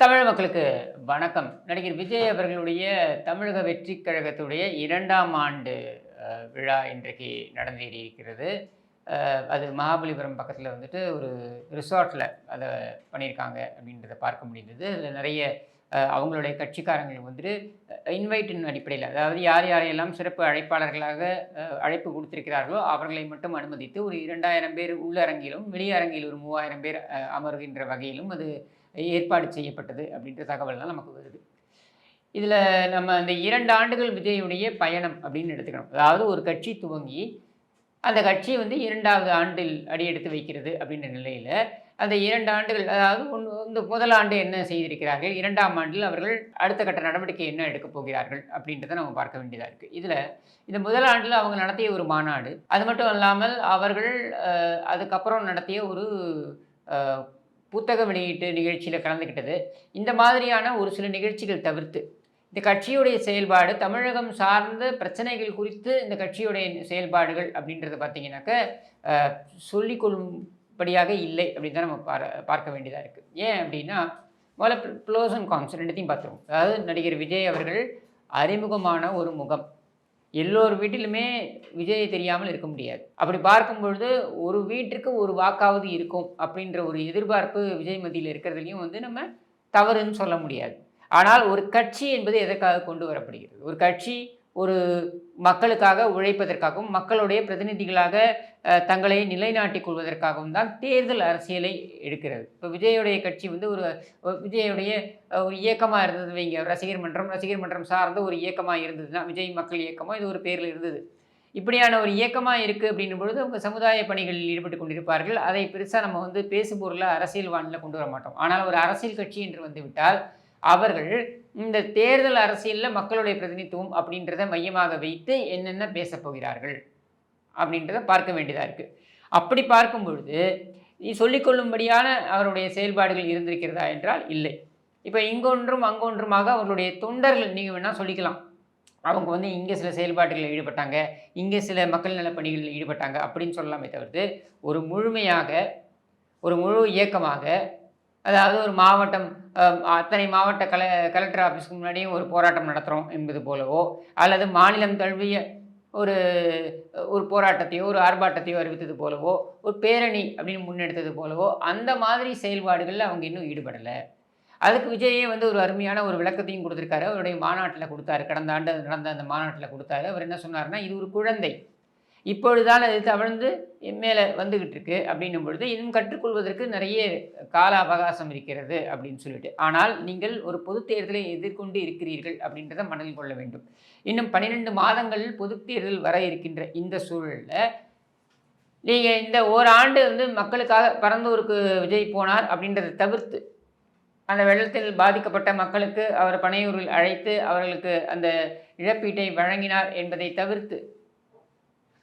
தமிழ் மக்களுக்கு வணக்கம். நடிகர் விஜய் அவர்களுடைய தமிழக வெற்றி கழகத்துடைய இரண்டாம் ஆண்டு விழா இன்றைக்கு நடந்தேறி இருக்கிறது. அது மகாபலிபுரம் பக்கத்தில் வந்துட்டு ஒரு ரிசார்ட்டில் அதை பண்ணியிருக்காங்க அப்படின்றத பார்க்க முடிந்தது. அதில் நிறைய அவங்களுடைய கட்சிக்காரங்களுக்கு வந்துட்டு இன்வைட்டின் அடிப்படையில் அதாவது யார் யாரையெல்லாம் சிறப்பு அழைப்பாளர்களாக அழைப்பு கொடுத்திருக்கிறார்களோ அவர்களை மட்டும் அனுமதித்து ஒரு இரண்டாயிரம் பேர் உள்ளரங்கிலும் வெளியரங்கில் ஒரு மூவாயிரம் பேர் அமர்கின்ற வகையிலும் அது ஏற்பாடு செய்யப்பட்டது அப்படின்ற தகவல்லாம் நமக்கு வருது. இதில் நம்ம அந்த இரண்டு ஆண்டுகள் விஜயுடைய பயணம் அப்படின்னு எடுத்துக்கணும். அதாவது ஒரு கட்சி துவங்கி அந்த கட்சி வந்து இரண்டாவது ஆண்டில் அடியெடுத்து வைக்கிறது அப்படின்ற நிலையில் அந்த இரண்டு ஆண்டுகள் அதாவது ஒன்று இந்த முதல் ஆண்டு என்ன செய்திருக்கிறார்கள் இரண்டாம் ஆண்டில் அவர்கள் அடுத்த கட்ட நடவடிக்கை என்ன எடுக்கப் போகிறார்கள் அப்படின்றத நம்ம பார்க்க வேண்டியதாக இருக்குது இதில் இந்த முதல் ஆண்டில் அவங்க நடத்திய ஒரு மாநாடு அது மட்டும் இல்லாமல் அவர்கள் அதுக்கப்புறம் நடத்திய ஒரு புத்தக வெளியீட்டு நிகழ்ச்சியில் கலந்துக்கிட்டது இந்த மாதிரியான ஒரு சில நிகழ்ச்சிகள் தவிர்த்து இந்த கட்சியுடைய செயல்பாடு தமிழகம் சார்ந்த பிரச்சனைகள் குறித்து இந்த கட்சியுடைய செயல்பாடுகள் அப்படின்றத பார்த்திங்கனாக்க சொல்லிக்கொள்ளும்படியாக இல்லை அப்படின்னு தான் நம்ம பார பார்க்க வேண்டியதாக இருக்குது ஏன் அப்படின்னா முதல்ல ப்ளோஸ் அண்ட் கான்ஸ் ரெண்டுத்தையும் பார்த்துருவோம். அதாவது நடிகர் விஜய் அவர்கள் அறிமுகமான ஒரு முகம். எல்லோர் வீட்டிலுமே விஜயை தெரியாமல் இருக்க முடியாது. அப்படி பார்க்கும் பொழுது ஒரு வீட்டிற்கு ஒரு வாக்காவது இருக்கும் அப்படின்ற ஒரு எதிர்பார்ப்பு விஜய் மத்தியில் இருக்கிறதுலையும் வந்து நம்ம தவறுன்னு சொல்ல முடியாது. ஆனால் ஒரு கட்சி என்பது எதற்காக கொண்டு வரப்படுகிறது? ஒரு கட்சி ஒரு மக்களுக்காக உழைப்பதற்காகவும் மக்களுடைய பிரதிநிதிகளாக தங்களை நிலைநாட்டிக் கொள்வதற்காகவும் தான் தேர்தல் அரசியலை எடுக்கிறது. இப்போ விஜயுடைய கட்சி வந்து ஒரு விஜயுடைய ஒரு இயக்கமாக இருந்தது வைங்க. ரசிகர் மன்றம் ரசிகர் மன்றம் சார்ந்த ஒரு இயக்கமாக இருந்ததுன்னா விஜய் மக்கள் இயக்கமாக இது ஒரு பேரில் இருந்தது. இப்படியான ஒரு இயக்கமாக இருக்குது அப்படின்னும் பொழுது அவங்க சமுதாய பணிகளில் ஈடுபட்டு கொண்டிருப்பார்கள். அதை பெருசாக நம்ம வந்து பேசுபொருளாக அரசியல் வானில் கொண்டு வர மாட்டோம். ஆனால் ஒரு அரசியல் கட்சி என்று வந்துவிட்டால் அவர்கள் இந்த தேர்தல் அரசியலில் மக்களுடைய பிரதிநிதித்துவம் அப்படின்றத மையமாக வைத்து என்னென்ன பேசப்போகிறார்கள் அப்படின்றத பார்க்க வேண்டியதாக இருக்குது அப்படி பார்க்கும் பொழுது நீ சொல்லிக்கொள்ளும்படியான அவருடைய செயல்பாடுகள் இருந்திருக்கிறதா என்றால் இல்லை. இப்போ இங்கொன்றும் அங்கொன்றுமாக அவர்களுடைய தொண்டர்கள் நீங்கள் வேணால் சொல்லிக்கலாம். அவங்க வந்து இங்கே சில செயல்பாடுகளில் ஈடுபட்டாங்க இங்கே சில மக்கள் நல பணிகளில் ஈடுபட்டாங்க அப்படின்னு சொல்லலாமே தவிர்த்து ஒரு முழுமையாக ஒரு முழு இயக்கமாக அதாவது ஒரு மாவட்டம் அத்தனை மாவட்ட கல கலெக்டர் ஆஃபீஸ்க்கு முன்னாடியும் ஒரு போராட்டம் நடத்துகிறோம் என்பது போலவோ அல்லது மாநிலம் தழுவிய ஒரு ஒரு போராட்டத்தையோ ஒரு ஆர்ப்பாட்டத்தையோ அறிவித்தது போலவோ ஒரு பேரணி அப்படின்னு முன்னெடுத்தது போலவோ அந்த மாதிரி செயல்பாடுகளில் அவங்க இன்னும் ஈடுபடலை. அதுக்கு விஜயே வந்து ஒரு அருமையான ஒரு விளக்கத்தையும் கொடுத்துருக்காரு. அவருடைய மாநாட்டில் கொடுத்தாரு. கடந்த ஆண்டு நடந்த அந்த மாநாட்டில் கொடுத்தாரு. அவர் என்ன சொன்னார்னா இது ஒரு குழந்தை. இப்பொழுதுதான் அது தவழ்ந்து மேலே வந்துகிட்டு இருக்கு. அப்படின்னும் பொழுது இன்னும் கற்றுக்கொள்வதற்கு நிறைய கால அவகாசம் இருக்கிறது அப்படின்னு சொல்லிட்டு. ஆனால் நீங்கள் ஒரு பொது தேர்தலை எதிர்கொண்டு இருக்கிறீர்கள் அப்படின்றத மனதில் கொள்ள வேண்டும். இன்னும் பன்னிரெண்டு மாதங்களில் பொது தேர்தல் வர இருக்கின்ற இந்த சூழலில் நீங்கள் இந்த ஓராண்டு வந்து மக்களுக்காக பரந்தூருக்கு விஜய் போனார் அப்படின்றத தவிர்த்து அந்த வெள்ளத்தில் பாதிக்கப்பட்ட மக்களுக்கு அவர் பனையூரில் அழைத்து அவர்களுக்கு அந்த இழப்பீட்டை வழங்கினார் என்பதை தவிர்த்து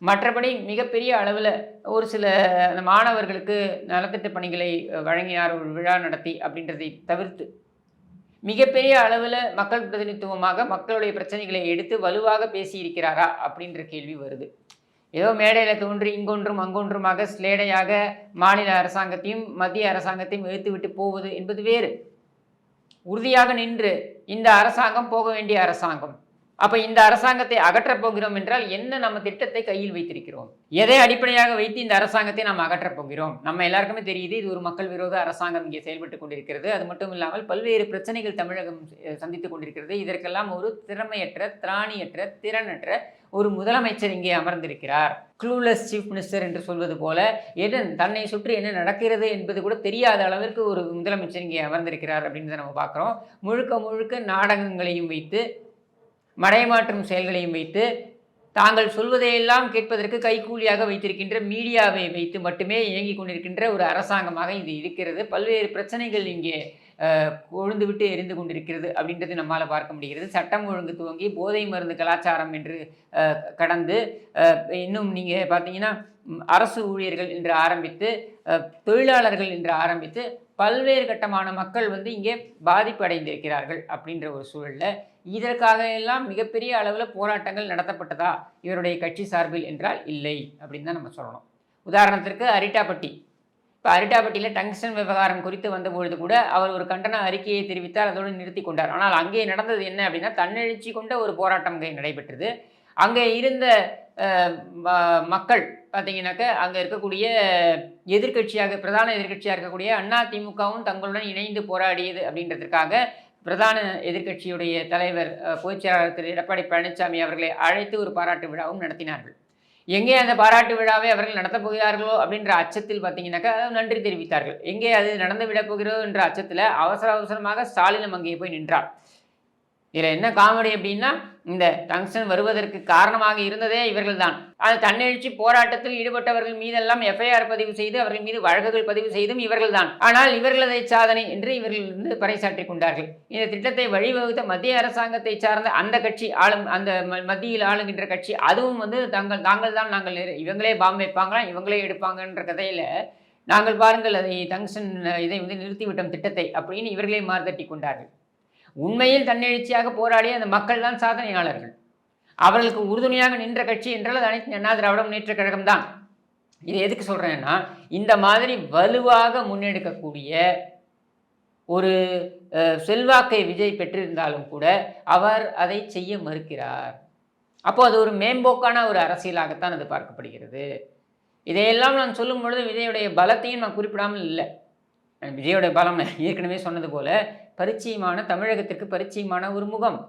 மற்றபடி மிகப்பெரிய அளவில் ஒரு சில அந்த மாணவர்களுக்கு நலத்திட்ட பணிகளை வழங்கினார் ஒரு விழா நடத்தி அப்படின்றதை தவிர்த்து மிகப்பெரிய அளவில் மக்கள் பிரதிநிதித்துவமாக மக்களுடைய பிரச்சனைகளை எடுத்து வலுவாக பேசியிருக்கிறாரா அப்படின்ற கேள்வி வருது. ஏதோ மேடையில் தோன்றி இங்கொன்றும் அங்கொன்றுமாக ஸ்லேடையாக மாநில அரசாங்கத்தையும் மத்திய அரசாங்கத்தையும் எழுத்துவிட்டு போவது என்பது வேறு. உறுதியாக நின்று இந்த அரசாங்கம் போக வேண்டிய அரசாங்கம். அப்ப இந்த அரசாங்கத்தை அகற்றப் போகிறோம் என்றால் என்ன நம்ம திட்டத்தை கையில் வைத்திருக்கிறோம்? எதை அடிப்படையாக வைத்து இந்த அரசாங்கத்தை நாம் அகற்றப் போகிறோம்? நம்ம எல்லாருக்குமே தெரியுது இது ஒரு மக்கள் விரோத அரசாங்கம் இங்கே செயல்பட்டு கொண்டிருக்கிறது. அது மட்டும் இல்லாமல் பல்வேறு பிரச்சனைகள் தமிழகம் சந்தித்துக் கொண்டிருக்கிறது. இதற்கெல்லாம் ஒரு திறமையற்ற திராணியற்ற திறனற்ற ஒரு முதலமைச்சர் இங்கே அமர்ந்திருக்கிறார். க்ளூலெஸ் சீஃப் மினிஸ்டர் என்று சொல்வது போல என்ன தன்னை சுற்றி என்ன நடக்கிறது என்பது கூட தெரியாத அளவிற்கு ஒரு முதலமைச்சர் இங்கே அமர்ந்திருக்கிறார் அப்படின்னு நம்ம பார்க்குறோம். முழுக்க முழுக்க நாடகங்களையும் வைத்து மடைமாற்றும் செயல்களையும் வைத்து தாங்கள் சொல்வதையெல்லாம் கேட்பதற்கு கைக்கூலியாக வைத்திருக்கின்ற மீடியாவை வைத்து மட்டுமே இயங்கிக் கொண்டிருக்கின்ற ஒரு அரசாங்கமாக இது இருக்கிறது. பல்வேறு பிரச்சனைகள் இங்கே கொழுந்துவிட்டு எரிந்து கொண்டிருக்கிறது அப்படின்றது நம்மால் பார்க்க முடிகிறது. சட்டம் ஒழுங்கு துவங்கி போதை மருந்து கலாச்சாரம் என்று கடந்து இன்னும் நீங்கள் பார்த்தீங்கன்னா அரசு ஊழியர்கள் என்று ஆரம்பித்து தொழிலாளர்கள் என்று ஆரம்பித்து பல்வேறு கட்டமான மக்கள் வந்து இங்கே பாதிப்பு அடைந்திருக்கிறார்கள் அப்படின்ற ஒரு சூழலில் இதற்காக எல்லாம் மிகப்பெரிய அளவில் போராட்டங்கள் நடத்தப்பட்டதா இவருடைய கட்சி சார்பில் என்றால் இல்லை அப்படின்னு தான் நம்ம சொல்லணும். உதாரணத்திற்கு அரிட்டாப்பட்டி இப்போ அரிட்டாப்பட்டியில் டங்ஸ்டன் விவகாரம் குறித்து வந்தபொழுது கூட அவர் ஒரு கண்டன அறிக்கையை தெரிவித்தார் அதோடு நிறுத்தி கொண்டார். ஆனால் அங்கே நடந்தது என்ன அப்படின்னா தன்னெழுச்சி கொண்ட ஒரு போராட்டம் அங்கே நடைபெற்றது. அங்கே இருந்த மக்கள் பார்த்தீங்கன்னாக்க அங்கே இருக்கக்கூடிய எதிர்க்கட்சியாக பிரதான எதிர்க்கட்சியாக இருக்கக்கூடிய அண்ணா திமுகவும் தங்களுடன் இணைந்து போராடியது அப்படின்றதுக்காக பிரதான எதிர்க்கட்சியுடைய தலைவர் பொதுச்செயலாளர் திரு. எடப்பாடி பழனிசாமி அவர்களை அழைத்து ஒரு பாராட்டு விழாவும் நடத்தினார்கள். எங்கே அந்த பாராட்டு விழாவை அவர்கள் நடத்தப் போகிறார்களோ அப்படின்ற அச்சத்தில் பார்த்தீங்கன்னாக்கா நன்றி தெரிவித்தார்கள். எங்கே அது நடந்து விடப் போகிறதோ என்ற அச்சத்தில் அவசர அவசரமாக ஸ்டாலினம் அங்கே போய் நின்றார் இதில் என்ன காமெடி அப்படின்னா இந்த டங்ஸ்டன் வருவதற்கு காரணமாக இருந்ததே இவர்கள்தான். அது தன்னெழுச்சி போராட்டத்தில் ஈடுபட்டவர்கள் மீதெல்லாம் எஃப்ஐஆர் பதிவு செய்து அவர்கள் மீது வழக்குகள் பதிவு செய்தும் இவர்கள்தான். ஆனால் இவர்களதை சாதனை என்று இவர்கள் வந்து பறைசாற்றிக் கொண்டார்கள். இந்த திட்டத்தை வழிவகுத்த மத்திய அரசாங்கத்தை சார்ந்த அந்த கட்சி ஆளும் அந்த ம- மத்தியில் ஆளுகின்ற கட்சி அதுவும் வந்து தாங்கள் தாங்கள் தான் நாங்கள் இவங்களே பாம்பு வைப்பாங்களாம் இவங்களே எடுப்பாங்கன்ற கதையில் நாங்கள் பாருங்கள் அதை டங்ஸ்டன் இதை வந்து நிறுத்திவிட்டோம் திட்டத்தை அப்படின்னு இவர்களே மார்தட்டி கொண்டார்கள். உண்மையில் தன்னெழுச்சியாக போராடிய அந்த மக்கள் தான் சாதனையாளர்கள். அவர்களுக்கு உறுதுணையாக நின்ற கட்சி என்றால் அது அனைத்து அண்ணா திராவிட முன்னேற்ற கழகம் தான் இது எதுக்கு சொல்கிறேன்னா இந்த மாதிரி வலுவாக முன்னெடுக்கக்கூடிய ஒரு செல்வாக்கை விஜய் பெற்றிருந்தாலும் கூட அவர் அதை செய்ய மறுக்கிறார். அப்போ அது ஒரு மேம்போக்கான ஒரு அரசியலாகத்தான் அது பார்க்கப்படுகிறது. இதையெல்லாம் நான் சொல்லும் பொழுது விஜயுடைய பலத்தையும் நான் குறிப்பிடாமல் இல்லை. விஜயோட பலம் ஏற்கனவே சொன்னது போல பரிச்சயமான தமிழகத்திற்கு பரிச்சயமான ஒரு முகம்.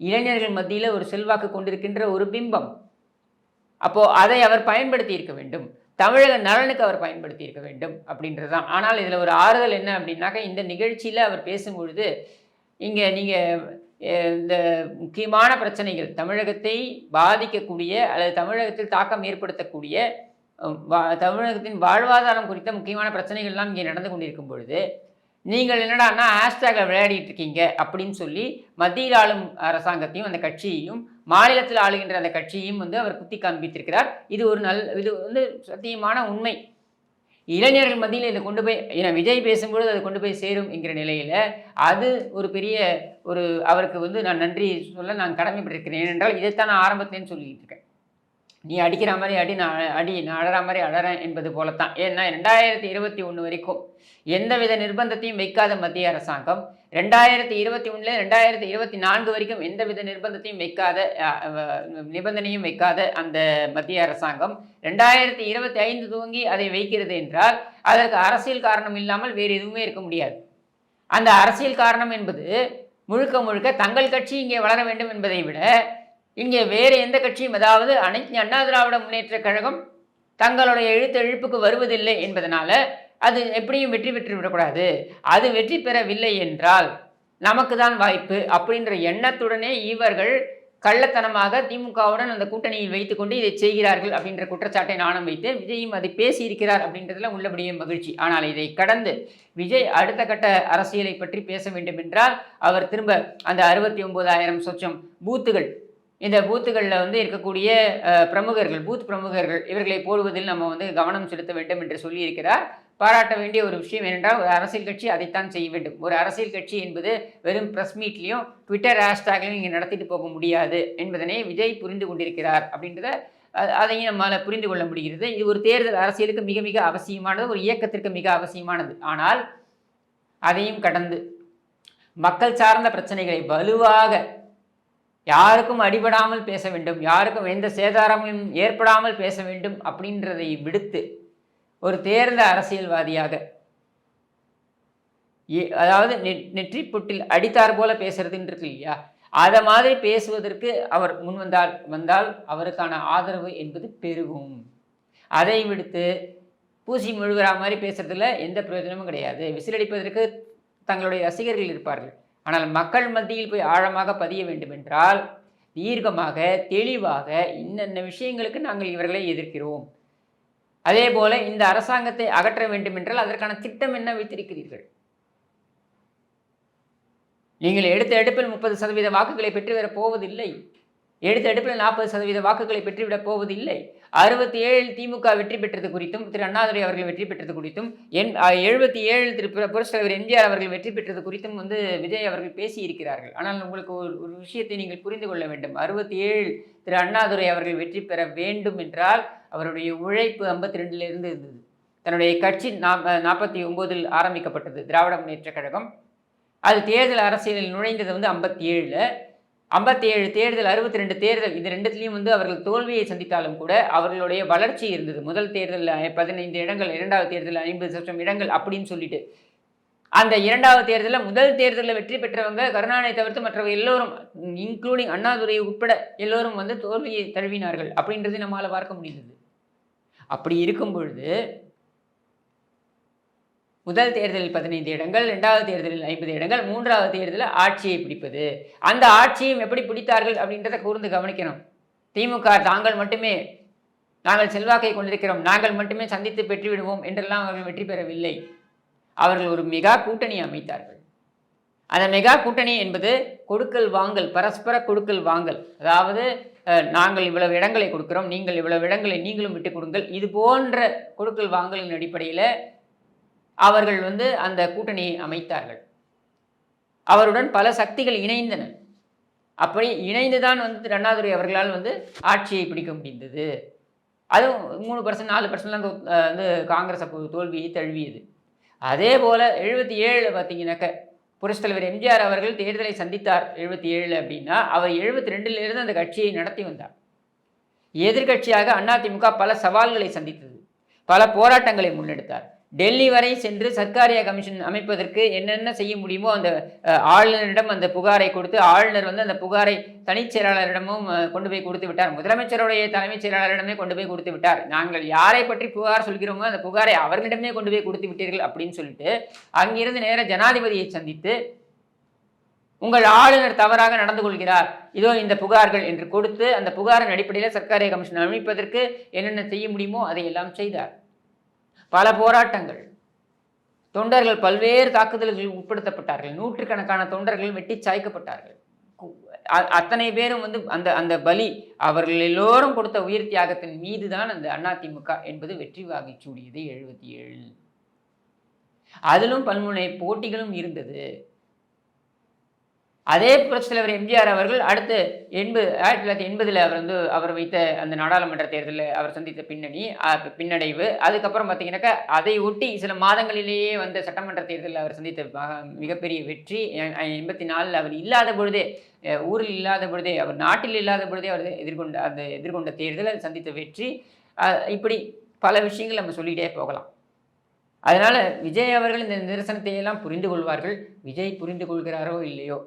இளைஞர்கள் மத்தியில் ஒரு செல்வாக்கு கொண்டிருக்கின்ற ஒரு பிம்பம். அப்போ அதை அவர் பயன்படுத்தி இருக்க வேண்டும். தமிழக நலனுக்கு அவர் பயன்படுத்தி இருக்க வேண்டும் அப்படின்றது தான் ஆனால் இதில் ஒரு ஆறுதல் என்ன அப்படின்னாக்கா இந்த நிகழ்ச்சியில் அவர் பேசும்பொழுது இங்கே நீங்கள் இந்த முக்கியமான பிரச்சனைகள் தமிழகத்தை பாதிக்கக்கூடிய அல்லது தமிழகத்தில் தாக்கம் ஏற்படுத்தக்கூடிய தமிழகத்தின் வாழ்வாதாரம் குறித்த முக்கியமான பிரச்சனைகள்லாம் இங்கே நடந்து கொண்டிருக்கும் பொழுது நீங்கள் என்னடான்னா ஹேஷ்டேகில் விளையாடிட்டு இருக்கீங்க அப்படின்னு சொல்லி மத்தியில் ஆளும் அரசாங்கத்தையும் அந்த கட்சியையும் மாநிலத்தில் ஆளுகின்ற அந்த கட்சியையும் வந்து அவர் குத்தி காண்பித்திருக்கிறார். இது ஒரு நல் இது வந்து சத்தியமான உண்மை. இளைஞர்கள் மத்தியில் இதை கொண்டு போய் ஏன்னா விஜய் பேசும்பொழுது அதை கொண்டு போய் சேரும் என்கிற நிலையில் அது ஒரு பெரிய ஒரு அவருக்கு வந்து நான் நன்றி சொல்ல நான் கடமைப்பட்டிருக்கிறேன். ஏனென்றால் இதைத்தான் நான் ஆரம்பத்திலேன்னு சொல்லிட்டு இருக்கேன். நீ அடிக்கிற மாதிரி அடி நான் அடி நான் அழற மாதிரி அழறேன் என்பது போலத்தான். ஏன்னா ரெண்டாயிரத்தி இருபத்தி ஒன்று வரைக்கும் எந்தவித நிர்பந்தத்தையும் வைக்காத மத்திய அரசாங்கம் ரெண்டாயிரத்தி இருபத்தி ஒன்றுல ரெண்டாயிரத்தி இருபத்தி நான்கு வரைக்கும் எந்தவித நிர்பந்தத்தையும் வைக்காத நிபந்தனையும் வைக்காத அந்த மத்திய அரசாங்கம் ரெண்டாயிரத்தி இருபத்தி ஐந்து துவங்கி அதை வைக்கிறது என்றால் அதற்கு அரசியல் காரணம் இல்லாமல் வேறு எதுவுமே இருக்க முடியாது. அந்த அரசியல் காரணம் என்பது முழுக்க முழுக்க தங்கள் கட்சி இங்கே வளர வேண்டும் என்பதை விட இங்கே வேறு எந்த கட்சியும் அதாவது அனைத்து அண்ணா திராவிட முன்னேற்ற கழகம் தங்களுடைய எழுத்து எழுப்புக்கு வருவதில்லை என்பதனால அது எப்படியும் வெற்றி பெற்று விடக்கூடாது. அது வெற்றி பெறவில்லை என்றால் நமக்கு தான் வாய்ப்பு அப்படின்ற எண்ணத்துடனே இவர்கள் கள்ளத்தனமாக திமுகவுடன் அந்த கூட்டணியில் வைத்துக்கொண்டு இதை செய்கிறார்கள் அப்படின்ற குற்றச்சாட்டை நாணம் வைத்து விஜயும் அதை பேசியிருக்கிறார் அப்படின்றதுல உள்ளபடியே மகிழ்ச்சி. ஆனால் இதை கடந்து விஜய் அடுத்த கட்ட அரசியலை பற்றி பேச வேண்டும் என்றால் அவர் திரும்ப அந்த அறுபத்தி ஒன்பதாயிரம் சொச்சம் பூத்துகள் இந்த பூத்துகளில் வந்து இருக்கக்கூடிய பிரமுகர்கள் பூத் பிரமுகர்கள் இவர்களை போடுவதில் நம்ம வந்து கவனம் செலுத்த வேண்டும் என்று சொல்லியிருக்கிறார். பாராட்ட வேண்டிய ஒரு விஷயம் என்னென்றால் ஒரு அரசியல் கட்சி அதைத்தான் செய்ய வேண்டும். ஒரு அரசியல் கட்சி என்பது வெறும் ப்ரெஸ் மீட்லேயும் ட்விட்டர் ஹேஷ்டேக்லையும் இங்கே நடத்திட்டு போக முடியாது என்பதனை விஜய் புரிந்து கொண்டிருக்கிறார் அப்படின்றத அதையும் நம்மால் புரிந்து கொள்ள முடிகிறது. இது ஒரு தேர்தல் அரசியலுக்கு மிக மிக அவசியமானது ஒரு இயக்கத்திற்கு மிக அவசியமானது. ஆனால் அதையும் கடந்து மக்கள் சார்ந்த பிரச்சனைகளை வலுவாக யாருக்கும் அடிபடாமல் பேச வேண்டும் யாருக்கும் எந்த சேதாரமும் ஏற்படாமல் பேச வேண்டும் அப்படின்றதை விடுத்து ஒரு தேர்ந்த அரசியல்வாதியாக ஏ- அதாவது நெற்றி புட்டில் அடித்தார் போல பேசுறதுன்னு இருக்கு இல்லையா? அதை மாதிரி பேசுவதற்கு அவர் முன் வந்தால் வந்தால் அவருக்கான ஆதரவு என்பது பெருகும். அதை விடுத்து பூசி முழுகிற மாதிரி பேசுறதுல எந்த பிரயோஜனமும் கிடையாது. விசிலடிப்பதற்கு தங்களுடைய ரசிகர்கள் இருப்பார்கள். ஆனால் மக்கள் மத்தியில் போய் ஆழமாக பதிய வேண்டுமென்றால் தீர்க்கமாக தெளிவாக இன்னென்ன விஷயங்களுக்கு நாங்கள் இவர்களை எதிர்க்கிறோம்? அதே போல இந்த அரசாங்கத்தை அகற்ற வேண்டுமென்றால் அதற்கான திட்டம் என்ன வைத்திருக்கிறீர்கள்? நீங்கள் எடுத்த எடுப்பில் முப்பது சதவீத வாக்குகளை பெற்றுவிடப் போவதில்லை. எடுத்த எடுப்பில் நாற்பது சதவீத வாக்குகளை பெற்றுவிடப் போவதில்லை. அறுபத்தி ஏழில் திமுக வெற்றி பெற்றது குறித்தும் திரு அண்ணாதுரை அவர்கள் வெற்றி பெற்றது குறித்தும் என் எழுபத்தி ஏழில் திரு புர- புரட்சித் தலைவர் எம்ஜிஆர் அவர்கள் வெற்றி பெற்றது குறித்தும் வந்து விஜய் அவர்கள் பேசியிருக்கிறார்கள். ஆனால் உங்களுக்கு ஒரு ஒரு விஷயத்தை நீங்கள் புரிந்து கொள்ள வேண்டும். அறுபத்தி ஏழில் திரு அண்ணாதுரை அவர்கள் வெற்றி பெற வேண்டும் என்றால் அவருடைய உழைப்பு ஐம்பத்தி ரெண்டிலிருந்து இருந்தது. தன்னுடைய கட்சி நாற்பத்தி ஒம்போதில் ஆரம்பிக்கப்பட்டது திராவிட முன்னேற்ற கழகம். அது தேர்தல் அரசியலில் நுழைந்தது வந்து ஐம்பத்தி ஏழில் ஐம்பத்தி ஏழு தேர்தல் அறுபத்தி ரெண்டு தேர்தல் இது ரெண்டுத்துலேயும் வந்து அவர்கள் தோல்வியை சந்தித்தாலும் கூட அவர்களுடைய வளர்ச்சி இருந்தது. முதல் தேர்தலில் பதினைந்து இடங்கள் இரண்டாவது தேர்தலில் ஐம்பது சதவீதம் இடங்கள் அப்படின்னு சொல்லிட்டு. அந்த இரண்டாவது தேர்தலில் முதல் தேர்தலில் வெற்றி பெற்றவங்க கருணாநிதி தவிர்த்து மற்றவங்க எல்லோரும் இன்க்ளூடிங் அண்ணாதுரை உட்பட எல்லோரும் வந்து தோல்வியை தழுவினார்கள் அப்படின்றது நம்மளால் பார்க்க முடிந்தது. அப்படி இருக்கும் பொழுது முதல் தேர்தலில் பதினைந்து இடங்கள் இரண்டாவது தேர்தலில் ஐம்பது இடங்கள் மூன்றாவது தேர்தலில் ஆட்சியை பிடிப்பது. அந்த ஆட்சியும் எப்படி பிடித்தார்கள் அப்படின்றத கூர்ந்து கவனிக்கணும். திமுக தாங்கள் மட்டுமே நாங்கள் செல்வாக்கை கொண்டிருக்கிறோம் நாங்கள் மட்டுமே சந்தித்து பெற்றுவிடுவோம் என்றெல்லாம் அவர்கள் வெற்றி பெறவில்லை. அவர்கள் ஒரு மெகா கூட்டணி அமைத்தார்கள். அந்த மெகா கூட்டணி என்பது கொடுக்கல் வாங்கல் பரஸ்பர கொடுக்கல் வாங்கல். அதாவது நாங்கள் இவ்வளவு இடங்களை கொடுக்கிறோம் நீங்கள் இவ்வளவு இடங்களை நீங்களும் விட்டு கொடுங்கள். இது போன்ற கொடுக்கல் வாங்கலின் அடிப்படையில் அவர்கள் வந்து அந்த கூட்டணியை அமைத்தார்கள். அவருடன் பல சக்திகள் இணைந்தன. அப்படி இணைந்துதான் வந்து அண்ணாதுரை அவர்களால் வந்து ஆட்சியை பிடிக்க முடிந்தது. அதுவும் மூணு பர்சன்ட் நாலு பர்சன்ட்லாம் வந்து காங்கிரஸ் அப்போது தோல்வியை தழுவியது. அதே போல் எழுபத்தி ஏழில் பார்த்தீங்கன்னாக்க புரட்சி தலைவர் எம்ஜிஆர் அவர்கள் தேர்தலை சந்தித்தார் எழுபத்தி ஏழில் அப்படின்னா அவர் எழுபத்தி ரெண்டுலேருந்து அந்த கட்சியை நடத்தி வந்தார். எதிர்கட்சியாக அதிமுக பல சவால்களை சந்தித்தது. பல போராட்டங்களை முன்னெடுத்தார். டெல்லி வரை சென்று சர்க்காரிய கமிஷன் அமைப்பதற்கு என்னென்ன செய்ய முடியுமோ அந்த ஆளுநரிடம் அந்த புகாரை கொடுத்து ஆளுநர் வந்து அந்த புகாரை தனிச் செயலாளரிடமும் கொண்டு போய் கொடுத்து விட்டார். முதலமைச்சருடைய தலைமைச் செயலாளரிடமே கொண்டு போய் கொடுத்து விட்டார். நாங்கள் யாரை பற்றி புகார் சொல்கிறோமோ அந்த புகாரை அவர்களிடமே கொண்டு போய் கொடுத்து விட்டீர்கள் அப்படின்னு சொல்லிட்டு அங்கிருந்து நேர ஜனாதிபதியை சந்தித்து உங்கள் ஆளுநர் தவறாக நடந்து கொள்கிறார். இதோ இந்த புகார்கள் என்று கொடுத்து அந்த புகாரின் அடிப்படையில் சர்க்காரிய கமிஷன் அமைப்பதற்கு என்னென்ன செய்ய முடியுமோ அதையெல்லாம் செய்தார். பல போராட்டங்கள். தொண்டர்கள் பல்வேறு தாக்குதல்களில் உட்படுத்தப்பட்டார்கள். நூற்றுக்கணக்கான தொண்டர்கள் வெட்டி சாய்க்கப்பட்டார்கள். அத்தனை பேரும் வந்து அந்த அந்த பலி அவர்கள் எல்லோரும் கொடுத்த உயிர் தியாகத்தின் மீது தான் அந்த அதிமுக என்பது வெற்றி வாகி சூடியது எழுபத்தி ஏழு. அதிலும் பல்முனை போட்டிகளும் இருந்தது. அதே புரட்சி தலைவர் எம்ஜிஆர் அவர்கள் அடுத்து எண்பது ஆயிரத்தி தொள்ளாயிரத்தி எண்பதில் அவர் வந்து அவர் வைத்த அந்த நாடாளுமன்ற தேர்தலில் அவர் சந்தித்த பின்னணி பின்னடைவு. அதுக்கப்புறம் பார்த்தீங்கன்னாக்கா அதை ஒட்டி சில மாதங்களிலேயே வந்த சட்டமன்ற தேர்தலில் அவர் சந்தித்த மிகப்பெரிய வெற்றி. எண்பத்தி நாலில் அவர் இல்லாத பொழுதே ஊரில் இல்லாத பொழுதே அவர் நாட்டில் இல்லாத பொழுதே அவர் எதிர்கொண்ட அந்த எதிர்கொண்ட தேர்தலில் சந்தித்த வெற்றி. இப்படி பல விஷயங்கள் நம்ம சொல்லிகிட்டே போகலாம். அதனால் விஜய் அவர்கள் இந்த நிரசனத்தையெல்லாம் புரிந்து கொள்வார்கள். விஜய் புரிந்து கொள்கிறாரோ இல்லையோ?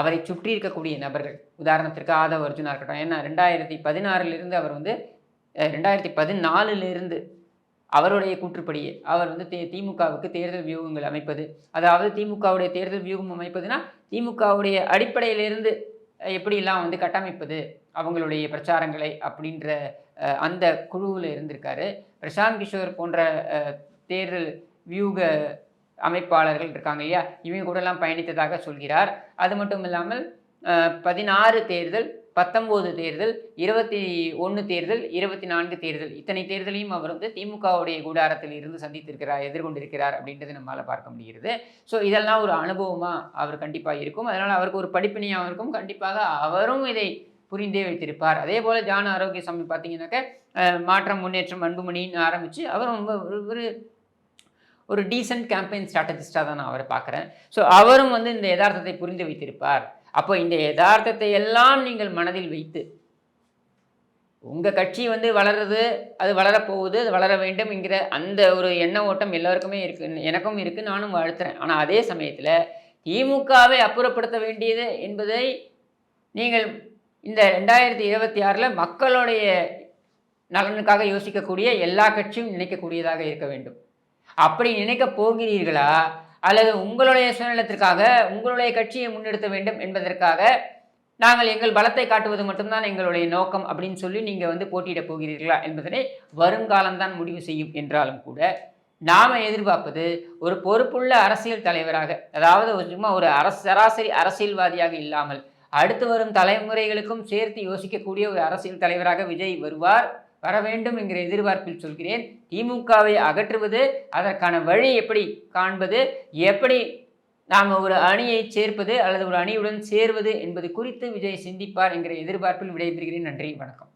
அவரை சுற்றி இருக்கக்கூடிய நபர்கள். உதாரணத்திற்கு ஆதவ் அர்ஜுனா இருக்கட்டும். ஏன்னா ரெண்டாயிரத்தி பதினாறிலிருந்து அவர் வந்து ரெண்டாயிரத்தி பதினாலிலிருந்து அவருடைய கூற்றுப்படியே அவர் வந்து தே திமுகவுக்கு தேர்தல் வியூகங்கள் அமைப்பது. அதாவது திமுகவுடைய தேர்தல் வியூகம் அமைப்பதுன்னா திமுகவுடைய அடிப்படையிலிருந்து எப்படிலாம் வந்து கட்டமைப்பது அவங்களுடைய பிரச்சாரங்களை அப்படின்ற அந்த குழுவில் இருந்திருக்காரு. பிரசாந்த் கிஷோர் போன்ற தேர்தல் வியூக அமைப்பாளர்கள் இருக்காங்க இல்லையா? இவங்க கூடலாம் பயணித்ததாக சொல்கிறார். அது மட்டும் இல்லாமல் பதினாறு தேர்தல் பத்தொம்போது தேர்தல் இருபத்தி ஒன்று தேர்தல் இருபத்தி நான்கு தேர்தல். இத்தனை தேர்தலையும் அவர் வந்து திமுகவுடைய கூடாரத்தில் இருந்து சந்தித்திருக்கிறார் எதிர்கொண்டிருக்கிறார் அப்படின்றது நம்மளால் பார்க்க முடிகிறது. ஸோ இதெல்லாம் ஒரு அனுபவமாக அவர் கண்டிப்பாக இருக்கும். அதனால் அவருக்கு ஒரு படிப்பினையாக இருக்கும். கண்டிப்பாக அவரும் இதை புரிந்தே வைத்திருப்பார். அதே போல் ஜான ஆரோக்கிய ஆரோக்கியசாமி பார்த்தீங்கன்னாக்க மாற்றம் முன்னேற்றம் அன்புமணின்னு ஆரம்பித்து அவர் ரொம்ப ஒரு ஒரு டீசென்ட் கேம்பெயின் ஸ்ட்ராட்டஜிஸ்டாக தான் நான் அவரை பார்க்குறேன். ஸோ அவரும் வந்து இந்த யதார்த்தத்தை புரிந்து வைத்திருப்பார். அப்போ இந்த யதார்த்தத்தை எல்லாம் நீங்கள் மனதில் வைத்து உங்கள் கட்சி வந்து வளருது அது வளரப்போகுது அது வளர வேண்டும் என்கிற அந்த ஒரு எண்ண ஓட்டம் எல்லோருக்குமே இருக்குது எனக்கும் இருக்குது நானும் வாழ்த்துறேன். ஆனால் அதே சமயத்தில் திமுகவை அப்புறப்படுத்த வேண்டியது என்பதை நீங்கள் இந்த ரெண்டாயிரத்தி இருபத்தி ஆறில் மக்களுடைய நலனுக்காக யோசிக்கக்கூடிய எல்லா கட்சியும் நினைக்கக்கூடியதாக இருக்க வேண்டும். அப்படி நினைக்க போகிறீர்களா? அல்லது உங்களுடைய சுயநலத்திற்காக உங்களுடைய கட்சியை முன்னெடுத்த வேண்டும் என்பதற்காக நாங்கள் எங்கள் பலத்தை காட்டுவது மட்டும்தான் எங்களுடைய நோக்கம் அப்படின்னு சொல்லி நீங்கள் வந்து போட்டியிட போகிறீர்களா என்பதனை வருங்காலம்தான் முடிவு செய்யும் என்றாலும் கூட நாம் எதிர்பார்ப்பது ஒரு பொறுப்புள்ள அரசியல் தலைவராக அதாவது சும்மா ஒரு அரசு சராசரி அரசியல்வாதியாக இல்லாமல் அடுத்து வரும் தலைமுறைகளுக்கும் சேர்த்து யோசிக்கக்கூடிய ஒரு அரசியல் தலைவராக விஜய் வருவார். வர வேண்டும் என்கிற எதிர்பார்ப்பில் சொல்கிறேன். திமுகவை அகற்றுவது அதற்கான வழி எப்படி காண்பது எப்படி நாம் ஒரு அணியை சேர்ப்பது அல்லது ஒரு அணியுடன் சேர்வது என்பது குறித்து விஜய் சிந்திப்பார் என்கிற எதிர்பார்ப்பில் விடைபெறுகிறேன். நன்றி வணக்கம்.